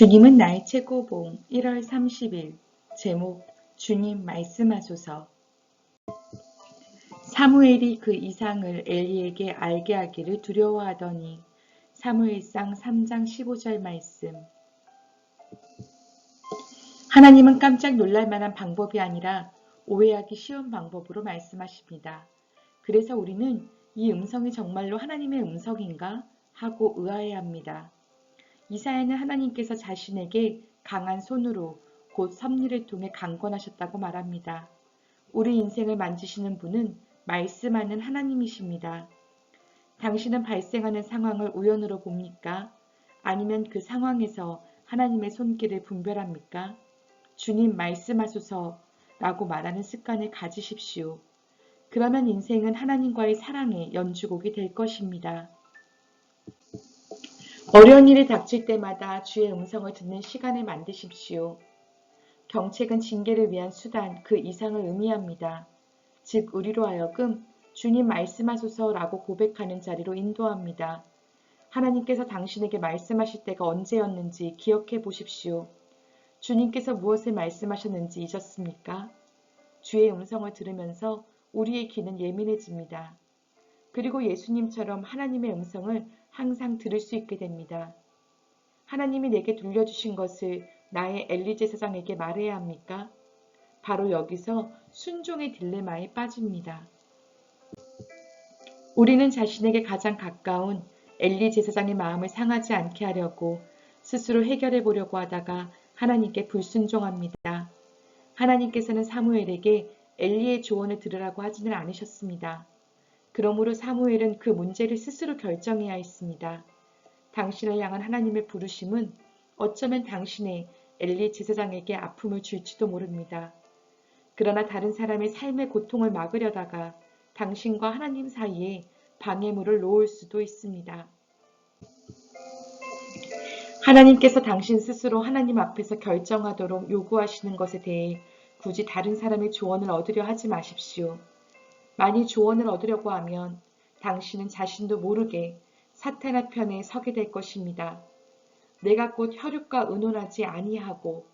주님은 나의 최고봉 1월 30일 제목 주님 말씀하소서 사무엘이 그 이상을 엘리에게 알게 하기를 두려워하더니 사무엘상 3장 15절 말씀 하나님은 깜짝 놀랄 만한 방법이 아니라 오해하기 쉬운 방법으로 말씀하십니다. 그래서 우리는 이 음성이 정말로 하나님의 음성인가 하고 의아해합니다. 이사야는 하나님께서 자신에게 강한 손으로 곧 섭리를 통해 강권하셨다고 말합니다. 우리 인생을 만지시는 분은 말씀하는 하나님이십니다. 당신은 발생하는 상황을 우연으로 봅니까? 아니면 그 상황에서 하나님의 손길을 분별합니까? 주님 말씀하소서 라고 말하는 습관을 가지십시오. 그러면 인생은 하나님과의 사랑의 연주곡이 될 것입니다. 어려운 일이 닥칠 때마다 주의 음성을 듣는 시간을 만드십시오. 경책은 징계를 위한 수단 그 이상을 의미합니다. 즉 우리로 하여금 주님 말씀하소서라고 고백하는 자리로 인도합니다. 하나님께서 당신에게 말씀하실 때가 언제였는지 기억해 보십시오. 주님께서 무엇을 말씀하셨는지 잊었습니까? 주의 음성을 들으면서 우리의 귀는 예민해집니다. 그리고 예수님처럼 하나님의 음성을 항상 들을 수 있게 됩니다. 하나님이 내게 들려주신 것을 나의 엘리 제 사장에게 말해야 합니까? 바로 여기서 순종의 딜레마에 빠집니다. 우리는 자신에게 가장 가까운 엘리 제사장의 마음을 상하지 않게 하려고 스스로 해결해 보려고 하다가 하나님께 불순종합니다. 하나님께서는 사무엘에게 엘리의 조언을 들으라고 하지는 않으셨습니다. 그러므로 사무엘은 그 문제를 스스로 결정해야 했습니다. 당신을 향한 하나님의 부르심은 어쩌면 당신의 엘리 제사장에게 아픔을 줄지도 모릅니다. 그러나 다른 사람의 삶의 고통을 막으려다가 당신과 하나님 사이에 방해물을 놓을 수도 있습니다. 하나님께서 당신 스스로 하나님 앞에서 결정하도록 요구하시는 것에 대해 굳이 다른 사람의 조언을 얻으려 하지 마십시오. 많이 조언을 얻으려고 하면 당신은 자신도 모르게 사탄의 편에 서게 될 것입니다. 내가 곧 혈육과 의논하지 아니하고